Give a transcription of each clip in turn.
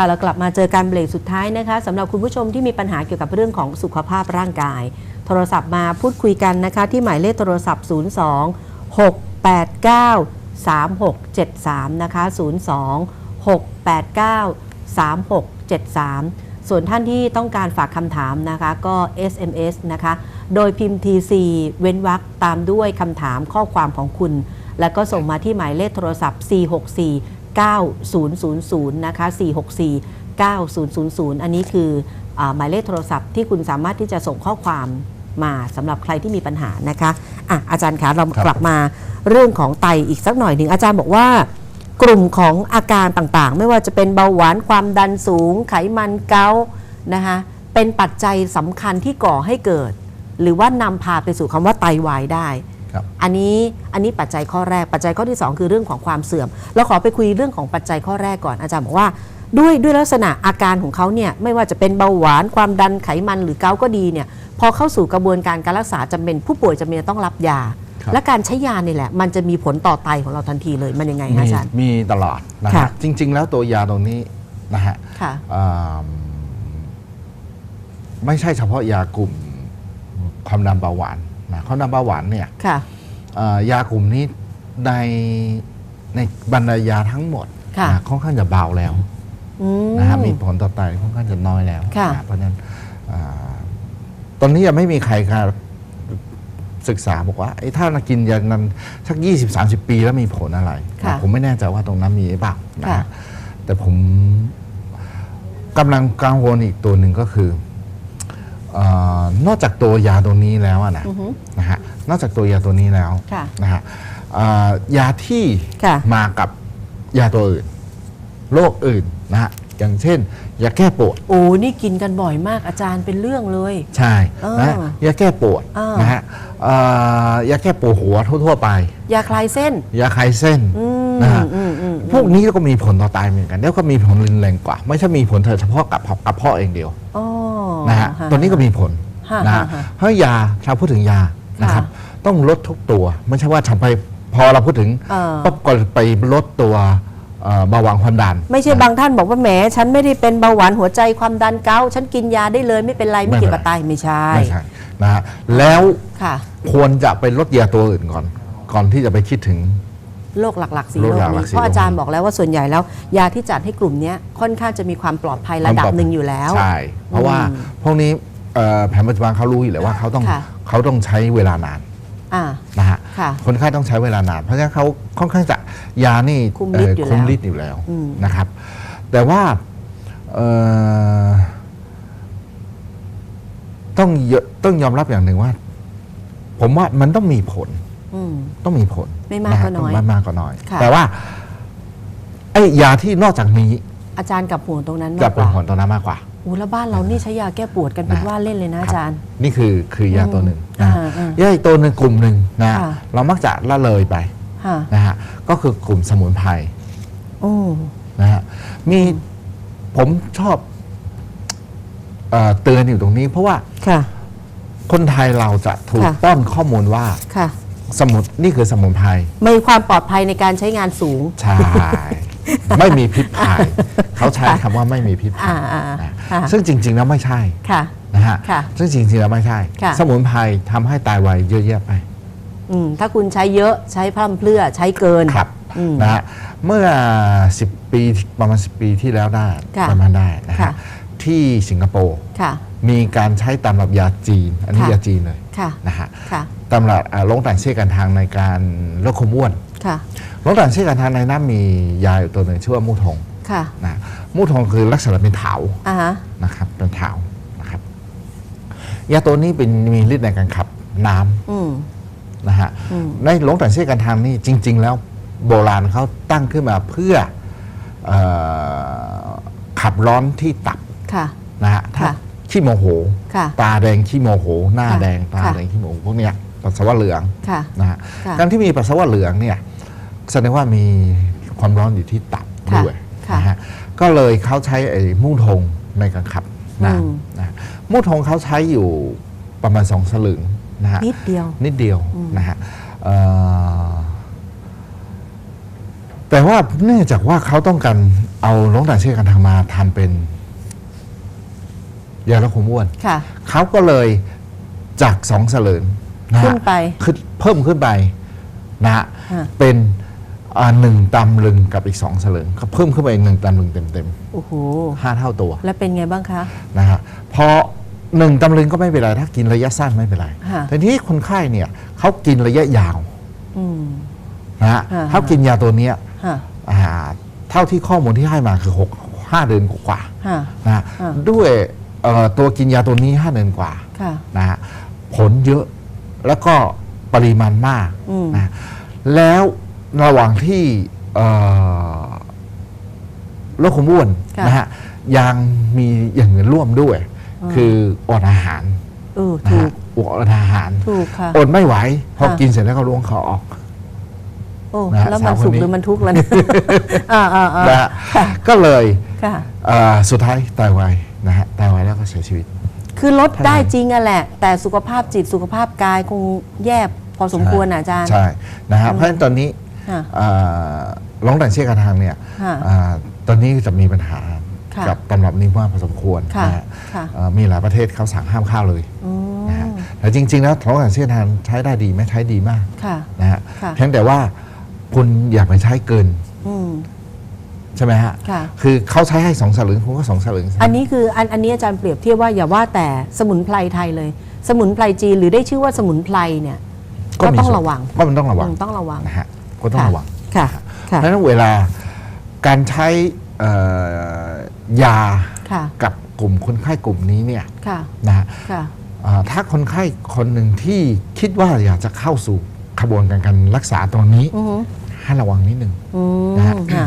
ค่ะเรากลับมาเจอการเบรกสุดท้ายนะคะสำหรับคุณผู้ชมที่มีปัญหาเกี่ยวกับเรื่องของสุขภาพร่างกาย โทรศัพท์มาพูดคุยกันนะคะ ที่หมายเลขโทรศัพท์ 02 689 3673 นะคะ 02 689 3673 ส่วนท่านที่ต้องการฝากคำถามนะคะก็ SMS นะคะ โดยพิมพ์ TC เว้นวรรคตามด้วยคำถามข้อความของคุณ แล้วก็ส่งมาที่หมายเลขโทรศัพท์ 464 9000 นะคะ 464 9000 อันนี้คืออาหมายเลขโทรศัพท์ที่คุณสามารถที่จะส่งข้อความมาสำหรับใครที่มีปัญหานะคะอะอาจารย์คะเราครับกลับมาเรื่องของไตอีกสักหน่อยหนึ่งอาจารย์บอกว่ากลุ่มของอาการต่างๆ ไม่ว่าจะเป็นเบาหวานความดันสูง ไขมันเกาต์นะคะเป็นปัจจัยสำคัญที่ก่อให้เกิด หรือว่านำพาไปสู่คำว่าไตวายได้ครับ อันนี้อันนี้ปัจจัยข้อแรกปัจจัยข้อที่ 2 คือเรื่องของความเสื่อมเราขอไปคุยเรื่องของปัจจัยข้อแรกก่อนอาจารย์บอกว่า ด้วยด้วยลักษณะอาการของเขาเนี่ยไม่ว่าจะเป็นเบาหวานความดันไขมันหรือเกาต์ก็ดีเนี่ยพอเข้าสู่กระบวนการการรักษาจำเป็นผู้ป่วยจำเป็นจะต้องรับยาครับและการใช้ยานี่แหละ มันจะมีผลต่อไตของเราทันทีเลยมันยังไงคะมีอาจารย์มีตลอดนะค่ะฮะจริง ๆ แล้วตัวยาตรงนี้นะฮะค่ะอ่าไม่ใช่เฉพาะยากลุ่มความดันเบาหวาน นะความดันเบาหวานเนี่ยค่ะอ่ายากลุ่มนี้ในในบรรดายาทั้งหมดค่ะนะค่อนข้างจะเบาแล้วอืมนะฮะมีผลต่อไตค่อนข้างจะน้อยแล้วค่ะนะเพราะฉะนั้นอ่าตอนนี้ยังไม่มีใครค่ะศึกษาบอกว่าไอ้ถ้าเรากินยานั้นสัก 20-30 ปีแล้วมีผลอะไรค่ะผมไม่แน่ใจว่าตรงนั้นมีหรือเปล่านะค่ะฮะแต่ผมกำลังกังวลอีกตัวหนึ่งก็คือเออนอกจากตัวยาตัวนี้แล้วอะนะอือฮึนะฮะนอกจากตัวยาตัวนี้แล้วค่ะนะฮะอ่ายาที่ค่ะ มากับยาตัวอื่นโรคอื่นนะฮะอย่างเช่นยาแก้ปวด โอ้นี่กินกันบ่อยมากอาจารย์เป็นเรื่องเลย ใช่เออนะฮะยาแก้ปวดเออ นะฮะอ่ายาแก้ปวดหัวทั่วๆไป ยาคลายเส้น ยาคลายเส้นอืมนะฮะอืมอืมพวกนี้ก็มีผลต่อไตเหมือนกัน แล้วก็มีผลรุนแรงกว่า ไม่ใช่มีผลเฉพาะกับกระเพาะเองเดียว อ๋อ นะฮะตัวนี้ก็มีผลฮะนะฮะฮะฮะเพราะยาถ้าพูดถึงยานะครับ ต้องลดทุกตัว ไม่ใช่ว่าทำไปพอเราพูดถึงเออปั๊บก็ไปลดตัวเอ่อเบาหวานความดัน ไม่ใช่บางท่านบอกว่าแหมฉันไม่ได้เป็นเบาหวานหัวใจความดันเกาต์ฉันกินยาได้เลยไม่เป็นไรไม่เกี่ยวกับไตไม่ใช่ไม่ใช่นะฮะแล้วค่ะควรจะไปลดยาตัวอื่นก่อน ก่อนที่จะไปคิดถึง โรคหลักๆสีโรโรคคหลักๆนี้สี่เพราะอาจารย์โรคบอกแล้วว่าส่วนใหญ่แล้ว ยาที่จัดให้กลุ่มเนี้ยค่อนข้างจะมีความปลอดภัยระดับหนึ่งอยู่แล้ว ใช่ เพราะว่าอืมพวกนี้เอ่อแผนปัจจุบันเขารู้อยู่แล้วว่าเขาต้องค่ะ เขาต้องใช้เวลานานอ่า นะฮะค่ะคนไข้ต้องใช้เวลานาน เพราะฉะนั้นเขาค่อนข้างจะยานี่คุมฤทธิ์อยู่เคุมแล้วฤทธิ์อยู่แล้วอืม นะครับ แต่ว่าเอ่อต้องยต้องยอมรับอย่างหนึ่งว่า ผมว่ามันต้องมีผลอืม ต้องมีผลไม่มากะฮะก็น้อยต้องไม่มากก็น้อยค่ะแต่ว่าไอ้ยาที่นอกจากนี้ อาจารย์กับห่วงตรงนั้นจะมากกเป็นว่าผลตรงนั้นมากกว่าโอ้แล้วบ้านเรานี่ใช้ยาแก้ปวดกันเป็นนะว่าเล่นเลยนะอาจารย์ นี่คือคือยาตัวหนึ่งนะอ่าอ่ายาอีกตัวหนึ่งกลุ่มหนึ่งนะค่ะเรามักจะละเลยไปค่ะนะฮะก็คือกลุ่มสมุนไพรโอ้นะฮะมีผมชอบเอ่อเตือนอยู่ตรงนี้ เพราะว่าค่ะคนไทยเราจะถูกค่ะป้อนข้อมูลว่าค่ะ สมุนนี่คือสมุนไพรมีความปลอดภัยในการใช้งานสูง ใช่ ไม่มีพิษภัยเขาใช้คำว่าไม่มีพิษภัอ่ายอ่านะค่ะซึ่งจริง ๆ แล้วไม่ใช่ค่ะ นะฮะค่ะซึ่งจริงๆแล้วไม่ใช่ ค่ะ สมุนไพรทำให้ตายไวเยอะแยะไป อืมถ้าคุณใช้เยอะใช้พร่ำเพรื่อใช้เกิน ครับอืมนะฮะเมื่อ 10 ปีประมาณ 10 ปีที่แล้วได้ค่ะประมาณได้นะค่ะฮะที่สิงคโปร์ค่ะ มีการใช้ตำรับยาจีน อันนี้ค่ะ ยาจีนเลยค่ะ นะฮะค่ะ ตำรับอ่าลงต่างเชื่อกันทางในการลดความอ้วนค่ะลงต่างเชื่อกันทางในนั้นมียาอยู่ตัวหนึ่งชื่อว่ามูทงค่ะนะมูทงคือลักษณะเป็นเถาอ่าฮะนะครับเป็นเถานะครับยาตัวนี้เป็นมีฤทธิ์ในการขับน้ำอืมนะฮะอืมในหลงแต่เชื่อกันทางนี่จริง ๆ แล้วโบราณเขาตั้งขึ้นมาเพื่อเออขับร้อนที่ตับค่ะนะฮะถ้าค่ะขี้โมโหค่ะตาแดงขี้โมโห หน้าค่ะแดงตาค่ะแดงขี้โมโหพวกเนี้ย ปัสสาวะเหลืองค่ะนะฮะค่ะ การที่มีปัสสาวะเหลืองเนี่ยแสดงว่ามีความร้อนอยู่ที่ตับค่ะด้วยค่ะนะฮะก็เลยเขาใช้ไอ้มุ่งทงในการขับน้อืมำนะมุ่งทงเขาใช้อยู่ประมาณสองสลึงนะฮะ นิดเดียว นิดเดียวอืมนะฮะเอ่อแต่ว่าเนื่องจากว่าเขาต้องการเอาลงด่านเชื่อกันทางมาทานเป็นยาลดความอ้วน ค่ะ เขาก็เลยจากสองสลึงนะฮะ ขึ้นไปขึ้นเพิ่มขึ้นไปนะฮะฮะเป็นอ่าหนึ่งตำลึงกับอีกสองสลึงเขาเพิ่มขึ้นไปอีกหนึ่งตำลึงเต็มโอ้โหๆห้าเท่าตัว แล้วเป็นไงบ้างคะนะฮะพอหนึ่งตำลึงก็ไม่เป็นไรถ้ากินระยะสั้นไม่เป็นไรฮะแต่ที่คนไข้เนี่ยเขากินระยะยาวอืมนะฮะฮะเขากินยาตัวเนี้ยฮะอ่าเท่าที่ข้อมูลที่ให้มาคือหกห้าเดือนกว่าฮะๆนะฮะอ่าด้วยเอ่อตัวกินยาตัวนี้ห้าเดือนกว่าค่ะนะฮะผลเยอะ แล้วก็ปริมาณมากอืมนะแล้วระหว่างที่เอ่อโรคความอ้วนค่ะนะฮะยังมีอย่างอื่นร่วมด้วย คืออดอาหารเออนะถูฮะกอดอาหารถูกค่ะอดไม่ไหว พอค่ะกินเสร็จแล้วก็ล้วงคอออกโอ้นะฮะแล้วมันสาวคนสุขนี้หรือมันทุกข์แล้วเนี่ยอ่าอ่าอ่านะฮะก็เลยค่ะเอ่อสุดท้ายตายไวนะฮะตายไวแล้วก็เสียชีวิต คือลดได้จริงอะแหละ แต่สุขภาพจิตสุขภาพกายคงแย่พอสมควรนะอาจารย์ ใช่นะฮะเพราะฉะนั้นตอนนี้ค่ะอ่าร้องดังเชี่ยกระทางเนี่ยค่ะอ่าตอนนี้จะมีปัญหาค่ะกับตำรับนี้มากพอสมควรค่ะนะฮะค่ะ เอ่อมีหลายประเทศเขาสั่งห้ามเข้าเลยอืมนะฮะแต่จริง ๆ แล้วร้องดังเชี่ยกระทางใช้ได้ดีไหมใช้ดีมากค่ะ นะฮะค่ะ เพียงแต่ว่าคุณอย่าไปใช้เกิน อืม ใช่ไหมฮะค่ะ คือเขาใช้ให้สองสลึงคุณก็สองสลึงซะอันนี้คืออันอันนี้อาจารย์เปรียบเทียบว่าอย่าว่าแต่สมุนไพรไทยเลย สมุนไพรจีนหรือได้ชื่อว่าสมุนไพรเนี่ยก็มีต้องส่นระวังก็มันต้องระวังอืมต้องระวังนะฮะก็ต้องระวังค่ะเพค่ะราะฉะนั้นเวลาการใช้เอ่อยาค่ะกับกลุ่มคนไข้กลุ่มนี้เนี่ยค่ะนะฮะค่ะอ่าถ้าคนไข้คนหนึ่งที่คิดว่าอยากจะเข้าสู่ขบวนการการรักษาตรงนี้อือหือ ให้ระวังนิดนึงอืมนะฮะค่ะ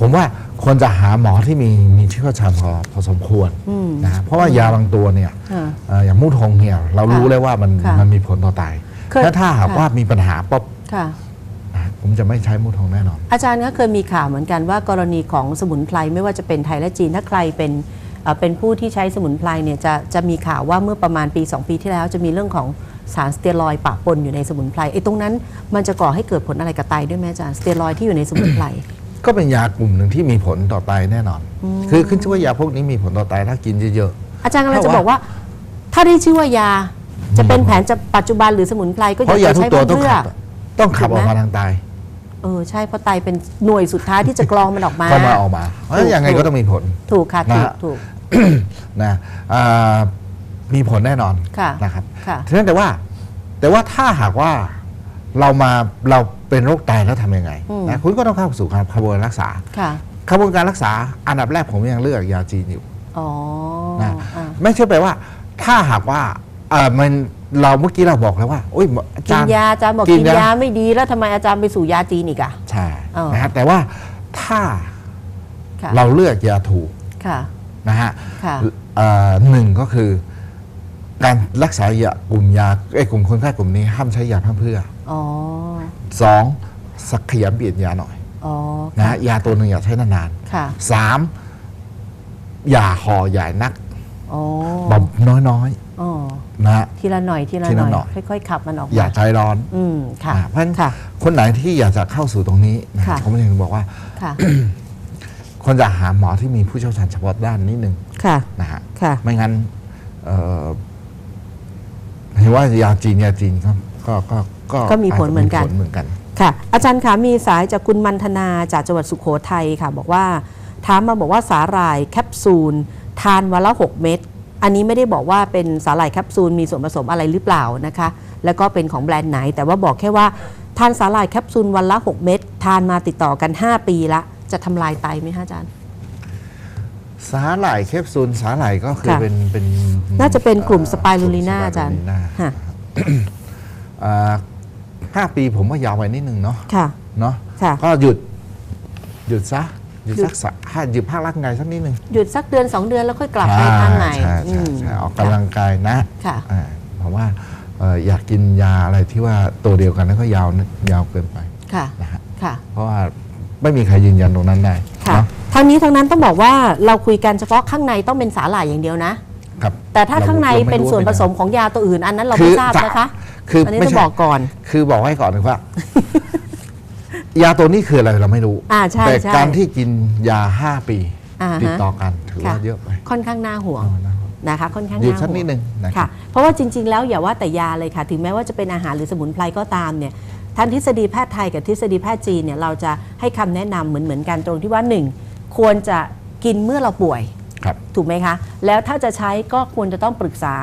ผมว่าควรจะหาหมอที่มีมีเชี่ยวชาญพอพอสมควรอืมนะฮะเพราะว่ายาบางตัวเนี่ยค่ะเอ่ออย่างมูทงเนี่ยเรารู้ค่ะเลยว่ามันค่ะมันมีผลต่อไตเคยถ้าถ้าหากค่ะว่ามีปัญหาป๊บค่ะนะผมจะไม่ใช้มูทงแน่นอน อาจารย์ก็เคยมีข่าวเหมือนกันว่ากรณีของสมุนไพรไม่ว่าจะเป็นไทยและจีนถ้าใครเป็น เอ่อเป็นผู้ที่ใช้สมุนไพรเนี่ยจะจะมีข่าวว่าเมื่อประมาณปี 2 ปีที่แล้วจะมีเรื่องของสารสเตียรอยด์ปะปนอยู่ในสมุนไพรไอ้ตรงนั้นมันจะก่อให้เกิดผลอะไรกับไตด้วยไหมอาจารย์สเตียรอยด์ที่อยู่ในสมุนไพรก็เป็นยากลุ่มหนึ่งที่มีผลต่อไตแน่นอน คือขึ้นชื่อว่ายาพวกนี้มีผลต่อไตถ้ากินเยอะอาจารย์กำลังเพจะราะว่าบอกว่า ถ้าได้ชื่อว่ายา จะเป็นแผนจะปัจจุบันหรือสมุนไพรก็ๆอเพราะยาย่าไปทุกใช้ตัวเพื่ต้องอขับต้องขับถูอกอกไหมมาทางไตเออใช่เพราะไตเป็นหน่วยสุดท้ายที่จะกรองมันออกมาก็มาออกมาเพราะฉะนั้นยังไงก็ต้องมีผล ถูกค่ะถูกนะฮะถูก นะอ่ามีผลแน่นอนค่ะนะครับค่ะทีนั้นแต่ว่าแต่ว่าถ้าหากว่าเรามาเราเป็นโรคไตแล้วทำยังไงอืมนะคุณก็ต้องเข้าสู่กระบวนการรักษาค่ะกระบวนการรักษาอันดับแรกผมยังเลือกยาจีนอยู่อ๋อนะอ่าไม่ใช่แปลว่า ถ้าหากว่าเออมันเราเมื่อกี้เราบอกแล้วว่าโอ้ยอากิจานรย์ยาอาจารย์บอกกิกินนยายาไม่ดีแล้วทำไมอาจารย์ไปสู่ยาจีนอีกอะใช่เออนะฮะแต่ว่าถ้าค่ะเราเลือกยาถูกค่ะ นะฮะค่ะเอ่อหนึ่งก็คือ การรักษายากลุ่มยาไอ้ยกลุ่มคนไข้กลุ่มนี้ห้ามใช้ยาพร่ำเพรื่ออ๋อสองสักขยันเปลี่ยนยาหน่อยอ๋อนะฮะยาตัวหนึ่งอย่าใช้นานค่ะๆสามอย่าห่อใหญ่นักอ๋อแบบน้อยอ๋อๆนะฮะ ทีละหน่อยทีละทีหละน่หน่ออย ย ค่อยๆขับมันออกอย่ามาใจร้อน อืมค่ะอ่าเพราะฉะนั้นค่ะ คนไหนที่อยากจะเข้าสู่ตรงนี้นะค่ะ ผมถึงบอกว่า ค่ะ ควรจะหาหมอที่มีผู้เชี่ยวชาญเฉพาะด้านนิดนึงค่ะ นะฮะค่ะ ไม่งั้นเอ่อเห็นว่ายาจีนยาจีนก็ก็ก็ก็มีผลเหมือนกันาจจะผลเหมือนกันค่ะ อาจารย์คะมีสายจากคุณมันธนาจากจังหวัดสุขโขทัยค่ะ บอกว่าถามมาบอกว่าสาหร่ายแคปซูล ทานวันละ 6 เม็ดอันนี้ไม่ได้บอกว่าเป็นสาหร่ายแคปซูลมีส่วนผสมอะไรหรือเปล่านะคะ แล้วก็เป็นของแบรนด์ไหน แต่ว่าบอกแค่ว่าทานสาหร่ายแคปซูลวันละ 6 เม็ดทานมาติดต่อกัน 5 ปีละ จะทำลายไตไหมคะอาจารย์ สาหร่ายแคปซูลสาหร่ายก็คือค่ะ เป็นเป็นน่าจะเป็นกลุ่มอ่อสไปรูลิน่ากลุ่มอาจารย์สไปรูลิน่าค่ะอ่าห้าปีผมว่ายาวไปนิดนึงเนาะค่ะ เนาะค่ะ ก็หยุด หยุดซะหยุดหยุสัดกสะห้าหยุดภาคร่างกายสักนิดนึงหยุดสักเดือน 2 เดือนแล้วค่อยกลับไปทางไหนใช่อืใช่มใช่ออกกำลังกายนะค่ะอ่าเพราะว่าเอ่ออยากกินยาอะไรที่ว่าตัวเดียวกันแล้วก็ยาวนะยาวเกินไปค่ะนะฮะ ค่ะ เพราะว่า ไม่มีใครยืนยันตรงนั้นได้ค่ะเนาะทั้งนี้ทั้งนั้นต้องบอกว่าเราคุยกันเฉพาะข้างในต้องเป็นสาหร่ายอย่างเดียวนะ ครับแต่ถ้าข้างในรไม่เป็นรู้ส่วนผว่าสมของยาตัวอื่น อันนั้นเราคืไม่อทราบนะคะคืออันนี้ไม่ต้องใช่บอกก่อน คือบอกไว้ก่อนเลยว่า ยาตัวนี้คืออะไรเราไม่รู้อ่าใช่แต่ใช่ การที่กินยาห้าปีอ่าฮะ ติดต่อกันถือว่าค่ะเยอะไปค่อนข้างน่าห่วงเอานะนะคะ ค่อนข้างหยุดน่าสักห่วนิดง นึงนะครัค่ะบ เพราะว่าจริงๆ แล้วอย่าว่าแต่ยาเลยค่ะ ถึงแม้ว่าจะเป็นอาหารหรือสมุนไพรก็ตามเนี่ย ทั้งทฤษฎีแพทย์ไทยกับทฤษฎีแพทย์จีนเนี่ยเราจะให้คำแนะนำเหมือนเหมือนๆกันตรงที่ว่า 1 ควรจะกินเมื่อเราป่วยครับถูกไหมคะ แล้วถ้าจะใช้ก็ควรจะต้องปรึกษา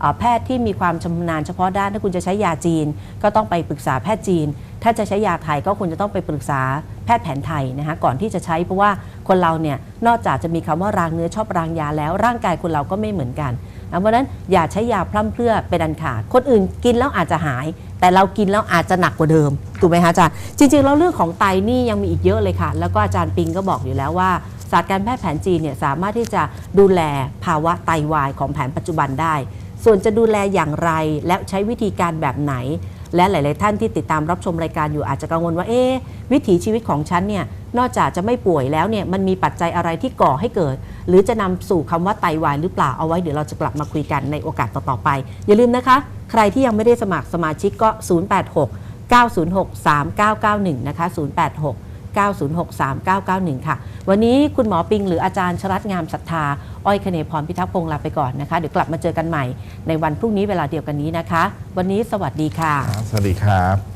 เอ่อแพทย์ที่มีความชำนาญเฉพาะด้านถ้าคุณจะใช้ยาจีน ก็ต้องไปปรึกษาแพทย์จีน ถ้าจะใช้ยาไทยก็ควรจะต้องไปปรึกษาแพทย์แผนไทยนะคะก่อนที่จะใช้เพราะว่าคนเราเนี่ยนอกจากจะมีคำว่ารางเนื้อชอบรางยาแล้วร่างกายคนเราก็ไม่เหมือนกัน นะเพราะนั้นอย่าใช้ยาพร่ำเพรื่อเป็นอันขาด คนอื่นกินแล้วอาจจะหาย แต่เรากินแล้วอาจจะหนักกว่าเดิมถูกไหมคะอาจารย์จริงๆแล้วเรื่องของไตนี่ยังมีอีกเยอะเลยค่ะ แล้วก็อาจารย์ปิงก็บอกอยู่แล้วว่าศาสตร์การแพทย์แผนจีนเนี่ยสามารถที่จะดูแลภาวะไตวายของแผนปัจจุบันได้ ส่วนจะดูแลอย่างไรและใช้วิธีการแบบไหน และหลาย ๆ ท่านที่ติดตามรับชมรายการอยู่อาจจะกังวลว่าเอ๊วิถีชีวิตของฉันเนี่ย นอกจากจะไม่ป่วยแล้วเนี่ยมันมีปัจจัยอะไรที่ก่อให้เกิด หรือจะนำสู่คำว่าไตวายหรือเปล่าเอาไว้เดี๋ยวเราจะกลับมาคุยกันในโอกาสต่อๆไป อย่าลืมนะคะ ใครที่ยังไม่ได้สมัครสมาชิกก็ 086 906 3991 นะคะ 086 906 3991 ค่ะ วันนี้คุณหมอปิงหรืออาจารย์ชรัตงามศรัทธา อ้อยคเนพรพิทักษ์พงศ์ลาไปก่อนนะคะ เดี๋ยวกลับมาเจอกันใหม่ในวันพรุ่งนี้เวลาเดียวกันนี้นะคะ วันนี้สวัสดีค่ะ สวัสดีครับ